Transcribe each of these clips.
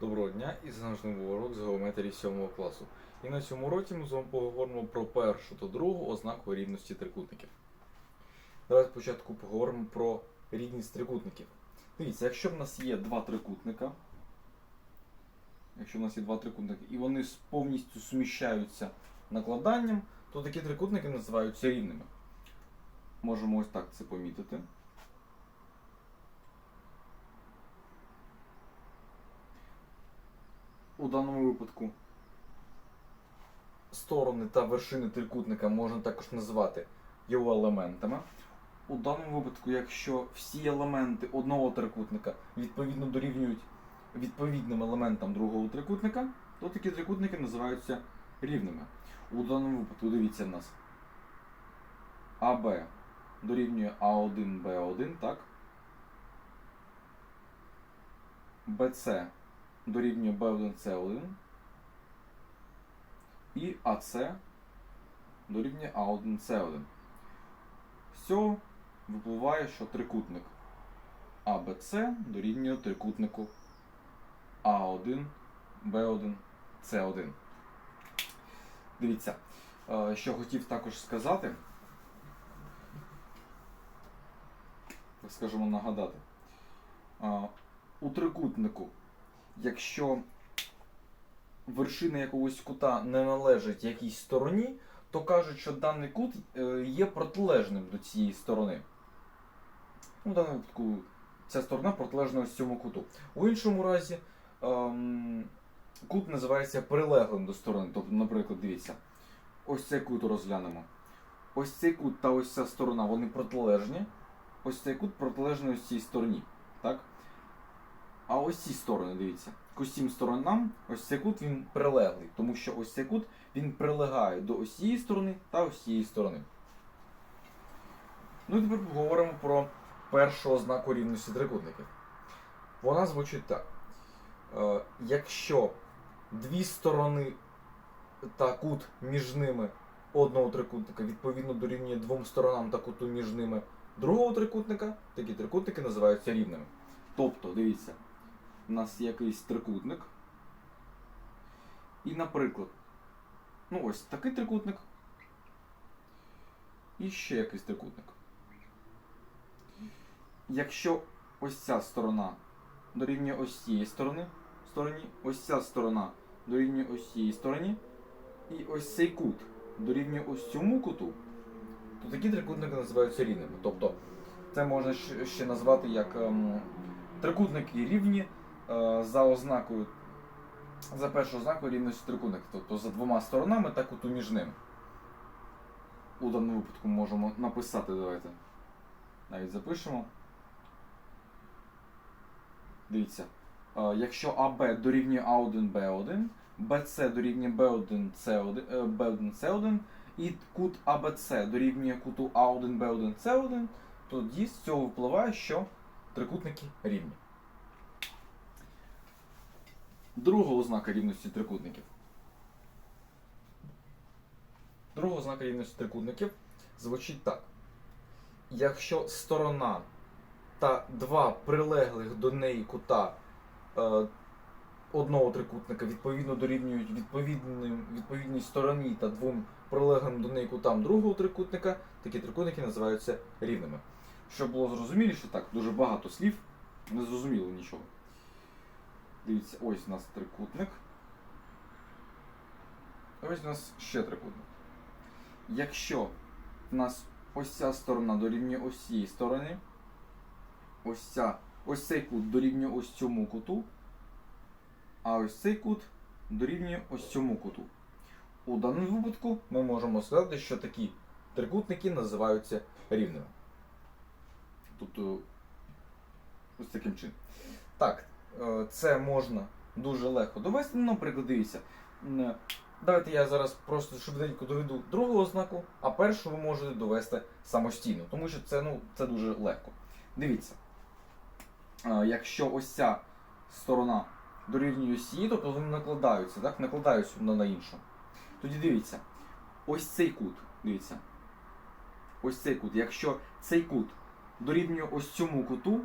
Доброго дня і з наш новий урок з геометрії 7 класу. І на цьому уроці ми з вами поговоримо про першу та другу ознаку рівності трикутників. Давайте спочатку поговоримо про рівність трикутників. Дивіться, якщо в нас є два трикутника, якщо в нас є два трикутники, і вони повністю суміщаються накладанням, то такі трикутники називаються рівними. Можемо ось так це помітити. У даному випадку сторони та вершини трикутника можна також називати його елементами. У даному випадку, якщо всі елементи одного трикутника відповідно дорівнюють відповідним елементам другого трикутника, то такі трикутники називаються рівними. У даному випадку, дивіться в нас АБ дорівнює А1, Б1, так? БЦ дорівнює B1, C1 і АС дорівнює А1, C1. З цього випливає, що трикутник АБЦ дорівнює трикутнику А1, Б1, С1. Дивіться, е, що хотів також сказати, так скажемо нагадати. Е, У трикутнику якщо вершина якогось кута не належить якійсь стороні, то кажуть, що даний кут е, є протилежним до цієї сторони. Ну, в даному випадку ця сторона протилежна ось цьому куту. У іншому разі ем, кут називається прилеглим до сторони. Тобто, наприклад, дивіться, ось цей кут розглянемо. Ось цей кут та ось ця сторона вони протилежні. Ось цей кут протилежний ось цій стороні. Так? А ось ці сторони, дивіться. К усім сторонам ось цей кут він прилеглий, тому що ось цей кут він прилегає до ось цієї сторони та ось цієї сторони. Ну і тепер поговоримо про першу ознаку рівності трикутників. Вона звучить так. Е, якщо дві сторони та кут між ними одного трикутника відповідно дорівнює двом сторонам та куту між ними другого трикутника, такі трикутники називаються рівними. Тобто, дивіться, у нас якийсь трикутник. І, наприклад, ну ось такий трикутник. І ще якийсь трикутник. Якщо ось ця сторона дорівнює ось цієї сторони, стороні, ось ця сторона дорівнює ось цієї стороні, і ось цей кут дорівнює ось цьому куту, то такі трикутники називаються рівними. Тобто це можна ще назвати як ем, трикутники рівні за ознакою, за першою ознакою рівності трикутника, тобто за двома сторонами та куту між ними. У даному випадку можемо написати, давайте. Навіть запишемо. Дивіться. Е, Якщо АБ дорівнює А1, Б1, БЦ дорівнює Б1, С1, е, Б1, С1, і кут АБЦ дорівнює куту А1, Б1, С1, тоді з цього випливає, що трикутники рівні. Друга ознака рівності трикутників. Друга ознака рівності трикутників звучить так. Якщо сторона та два прилеглих до неї кута е, одного трикутника відповідно дорівнюють відповідній стороні та двом прилеглим до неї кутам другого трикутника, такі трикутники називаються рівними. Щоб було зрозуміліше, так, дуже багато слів, не зрозуміло нічого. Дивіться, ось у нас трикутник. Ось у нас ще трикутник. Якщо в нас ось ця сторона дорівнює ось цієї сторони, ось, ця, ось цей кут дорівнює ось цьому куту, а ось цей кут дорівнює ось цьому куту. У даному випадку ми можемо сказати, що такі трикутники називаються рівними. Тобто ось таким чином. Так, це можна дуже легко довести. Ну, наприклад, дивіться. Давайте я зараз просто швиденько доведу другу ознаку, а першу ви можете довести самостійно, тому що це, ну, це дуже легко. Дивіться, е, якщо ось ця сторона дорівнює сі, тобто вони накладаються, так? накладаються одна на іншу. Тоді дивіться, ось цей кут, дивіться. Ось цей кут. Якщо цей кут дорівнює ось цьому куту,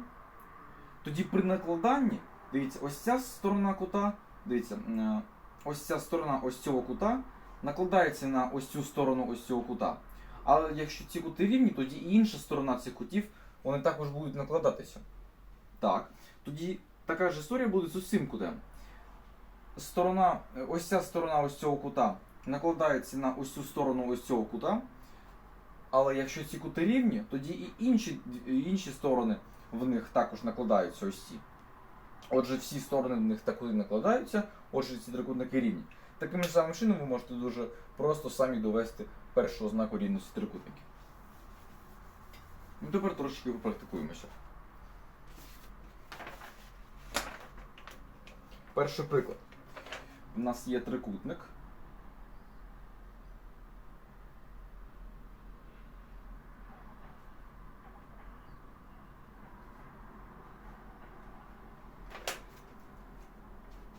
тоді при накладанні Дивіться, ось ця сторона кута, дивіться, е, ось ця сторона ось цього кута накладається на ось цю сторону ось цього кута. Але якщо ці кути рівні, тоді і інша сторона цих кутів вони також будуть накладатися. Так. Тоді така ж історія буде з усім кутем. Сторона, е, ось ця сторона ось цього кута накладається на ось цю сторону ось цього кута. Але якщо ці кути рівні, тоді і інші, інші сторони в них також накладаються ось ці. Отже, всі сторони в них також накладаються, отже, ці трикутники рівні. Таким ж самим чином ви можете дуже просто самі довести першу ознаку рівності трикутників. Ну, тепер трошечки попрактикуємося. Перший приклад. У нас є трикутник.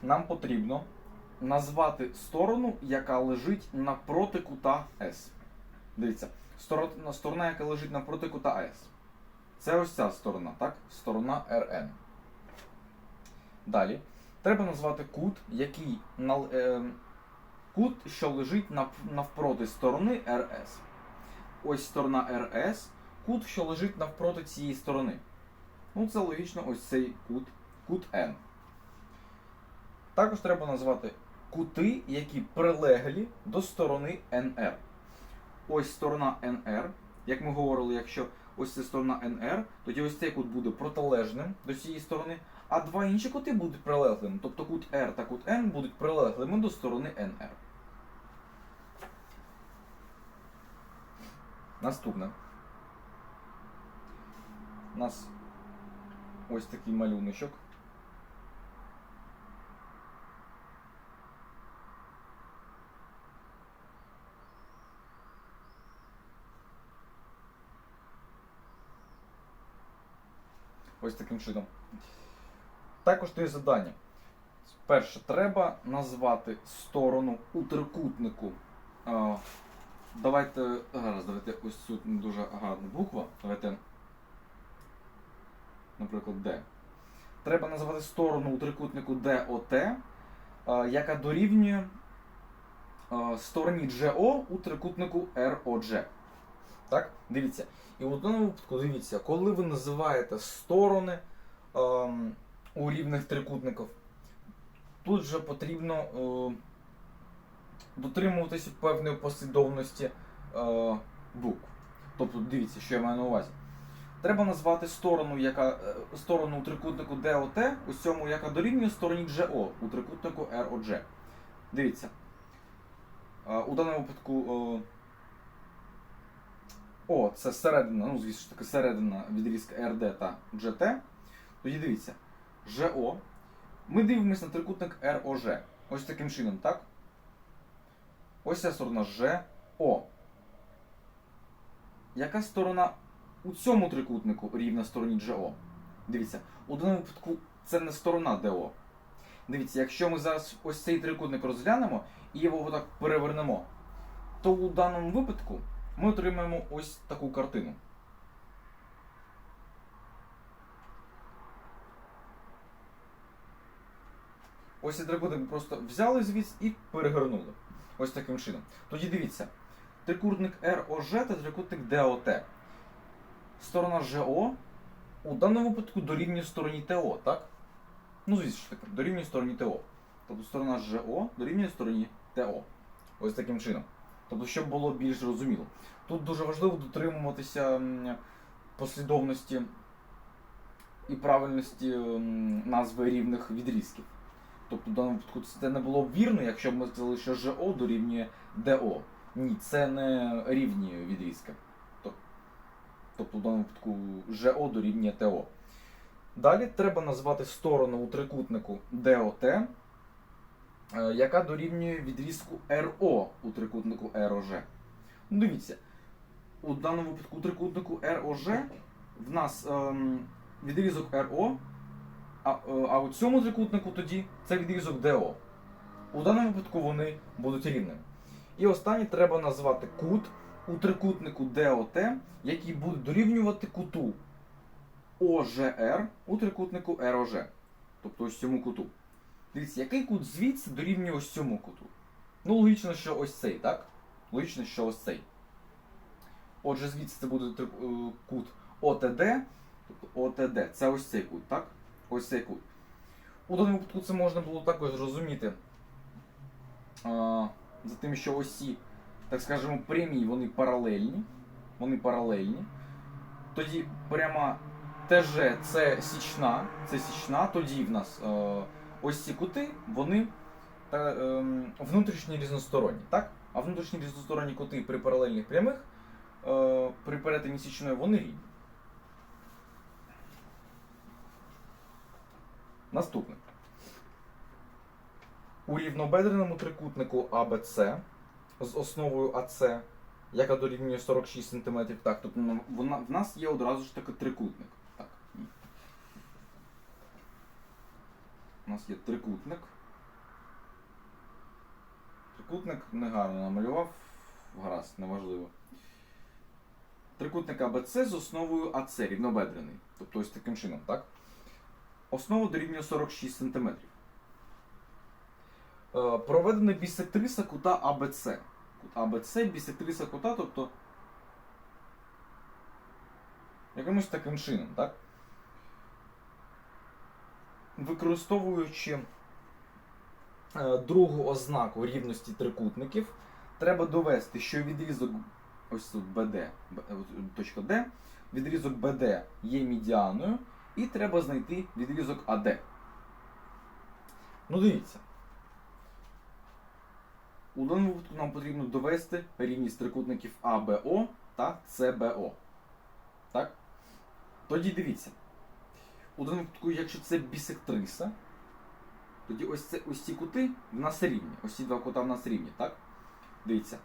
Нам потрібно назвати сторону, яка лежить напроти кута S. Дивіться, сторона, яка лежить напроти кута S. Це ось ця сторона, так? Сторона RN. Далі. Треба назвати кут, який е, кут, що лежить нав- навпроти сторони RS. Ось сторона RS, кут, що лежить навпроти цієї сторони. Ну, це логічно, ось цей кут, кут N. Також треба назвати кути, які прилеглі до сторони NR. Ось сторона NR. Як ми говорили, якщо ось це сторона NR, тоді ось цей кут буде протилежним до цієї сторони, а два інші кути будуть прилеглими. Тобто кут R та кут N будуть прилеглими до сторони NR. Наступне. У нас ось такий малюночок. Ось таким чином. Також є завдання. Перше, треба назвати сторону у трикутнику. Давайте. Зараз, давайте ось цю дуже гарна буква. Давайте. Наприклад, D. Треба назвати сторону у трикутнику DOT, яка дорівнює стороні GO у трикутнику ROG. Так? Дивіться. І в одному випадку, дивіться, коли ви називаєте сторони ем, у рівних трикутників, тут же потрібно е, дотримуватися певної послідовності е, букв. Тобто, дивіться, що я маю на увазі. Треба назвати сторону, яка, е, сторону у трикутнику DOT, у цьому, яка дорівнює стороні GO у трикутнику ROG. Дивіться. Е, у даному випадку. О, це середина, ну, звісно ж таки, середина відрізка RD та GT. Тоді дивіться, ЖО. Ми дивимося на трикутник ROG. Ось таким чином, так? Ось ця сторона ЖО. Яка сторона у цьому трикутнику рівна стороні GO? Дивіться, у даному випадку це не сторона ДО. Дивіться, якщо ми зараз ось цей трикутник розглянемо і його отак перевернемо, то у даному випадку ми отримаємо ось таку картину. Ось цей трикутник просто взяли звідси і перегорнули. Ось таким чином. Тоді дивіться, трикутник ROG та трикутник DOT. Сторона ЖО у даному випадку дорівнює стороні ТО, так? Ну, звісно ж таки, дорівнює стороні ТО. Тобто сторона ЖО дорівнює стороні ТО. Ось таким чином. Тобто, щоб було більш зрозуміло. Тут дуже важливо дотримуватися послідовності і правильності назви рівних відрізків. Тобто, в даному випадку це не було б вірно, якщо б ми сказали, що ЖО дорівнює ДО. Ні, це не рівні відрізки. Тобто, в даному випадку ЖО дорівнює ТО. Далі треба назвати сторону у трикутнику ДОТ, яка дорівнює відрізку РО у трикутнику РОЖ. Ну, дивіться, у даному випадку у трикутнику РОЖ в нас ем, відрізок РО, а, е, а у цьому трикутнику тоді це відрізок ДО. У даному випадку вони будуть рівними. І останнє треба назвати кут у трикутнику ДОТ, який буде дорівнювати куту ОЖР у трикутнику РОЖ. тобто ось цьому куту. Дивіться, який кут звідси дорівнює ось цьому куту? Ну, логічно, що ось цей, так? Логічно, що ось цей. Отже, звідси це буде е, кут ОТД, тобто ОТД, це ось цей кут, так? Ось цей кут. У даному випадку це можна було також зрозуміти за тим, що ось ці, так скажемо, прямі, вони паралельні. Вони паралельні. Тоді пряма ТЖ це січна, це січна, тоді в нас е, ось ці кути, вони та, ем, внутрішні різносторонні, так? А внутрішні різносторонні кути при паралельних прямих, е, при перетині січної, вони рівні. Наступне. У рівнобедреному трикутнику АБЦ з основою АЦ, яка дорівнює 46 см, так, тобто вона, в нас є одразу ж таки трикутник. Так. У нас є трикутник. Трикутник негарно намалював, гаразд, неважливо. Трикутник АБЦ з основою АЦ рівнобедрений. Тобто ось таким чином, так? Основа дорівнює 46 см. Е, Проведена бісектриса кута АБЦ. Кут АБЦ, бісектриса кута, тобто якимось таким чином, так? Використовуючи е, другу ознаку рівності трикутників, треба довести, що відрізок ось тут BD, е, точка D, відрізок BD є медіаною, і треба знайти відрізок АД. Ну дивіться. У даному випадку нам потрібно довести рівність трикутників АБО та СБО. Так? Тоді дивіться. У даному випадку, якщо це бісектриса, тоді ось, це, ось ці кути в нас рівні. Ось ці два кута в нас рівні, так? Дивіться.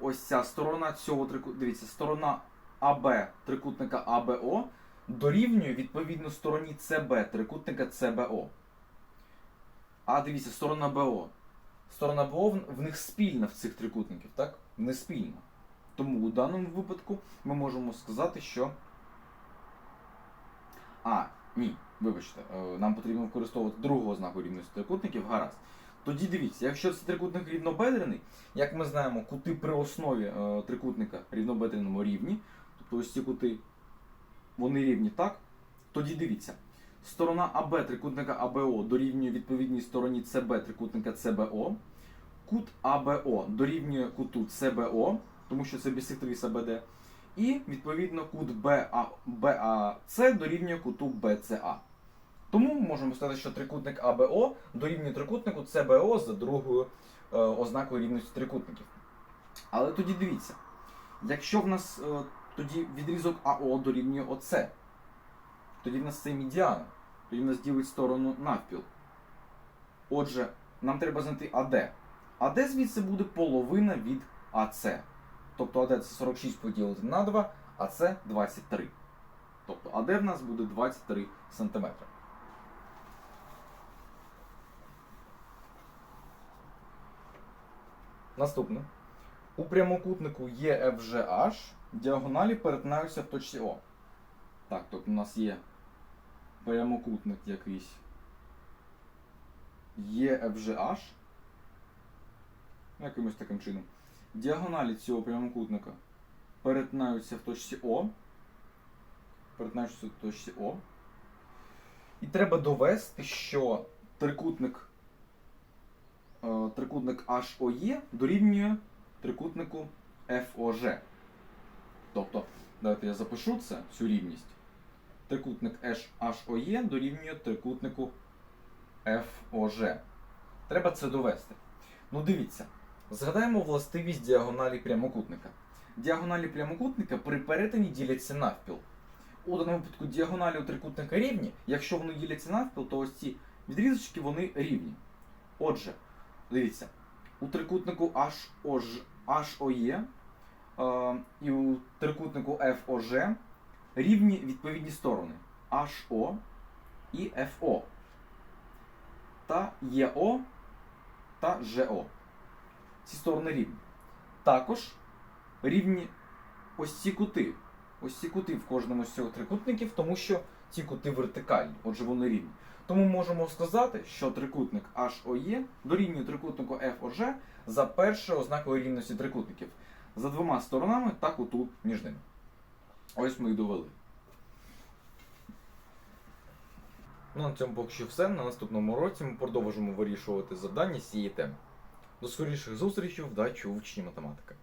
Ось ця сторона цього трикутника. Дивіться, сторона АБ трикутника АБО дорівнює відповідно стороні ЦБ трикутника ЦБО. А дивіться, сторона БО. Сторона БО в них спільна в цих трикутників, так? Не спільна. Тому у даному випадку ми можемо сказати, що. А, ні, вибачте, е, нам потрібно використовувати другу ознаку рівності трикутників, гаразд. Тоді дивіться, якщо це трикутник рівнобедрений, як ми знаємо, кути при основі е, трикутника рівнобедреному рівні, тобто ось ці кути, вони рівні, так? Тоді дивіться, сторона АБ трикутника АБО дорівнює відповідній стороні СБ трикутника ЦБО, кут АБО дорівнює куту ЦБО, тому що це бісектриса БД, і відповідно кут БАЦ дорівнює куту БЦА. Тому можемо сказати, що трикутник АБО дорівнює трикутнику ЦБО за другою е, ознакою рівності трикутників. Але тоді дивіться, якщо в нас е, тоді відрізок АО дорівнює ОЦ, тоді в нас це медіана, тоді в нас ділить сторону навпіл. Отже, нам треба знайти АД. АД звідси буде половина від АЦ. Тобто АД це 46 поділити на 2, а це 23. Тобто АД в нас буде 23 см. Наступне. У прямокутнику EFGH діагоналі перетинаються в точці О. Так, тобто у нас є прямокутник якийсь EFGH. Якимось таким чином. Діагоналі цього прямокутника перетинаються в точці О. Перетинаються в точці О. І треба довести, що трикутник, е, трикутник HOE дорівнює трикутнику FOG. Тобто, давайте я запишу це, цю рівність. Трикутник HOE дорівнює трикутнику FOG. Треба це довести. Ну дивіться, згадаємо властивість діагоналі прямокутника. Діагоналі прямокутника при перетині діляться навпіл. У даному випадку діагоналі у трикутника рівні. Якщо вони діляться навпіл, то ось ці відрізочки вони рівні. Отже, дивіться, у трикутнику HOE е, і у трикутнику FOG рівні відповідні сторони HO і FO та EO та ЖО. Ці сторони рівні. Також рівні ось ці кути. Ось ці кути в кожному з цих трикутників, тому що ці кути вертикальні, отже вони рівні. Тому можемо сказати, що трикутник HOE дорівнює трикутнику FOG за першою ознакою рівності трикутників за двома сторонами та куту між ними. Ось ми і довели. Ну, на цьому поки що все. На наступному році ми продовжимо вирішувати завдання з цієї теми. До скоріших зустрічей, вдачі у вченні математики.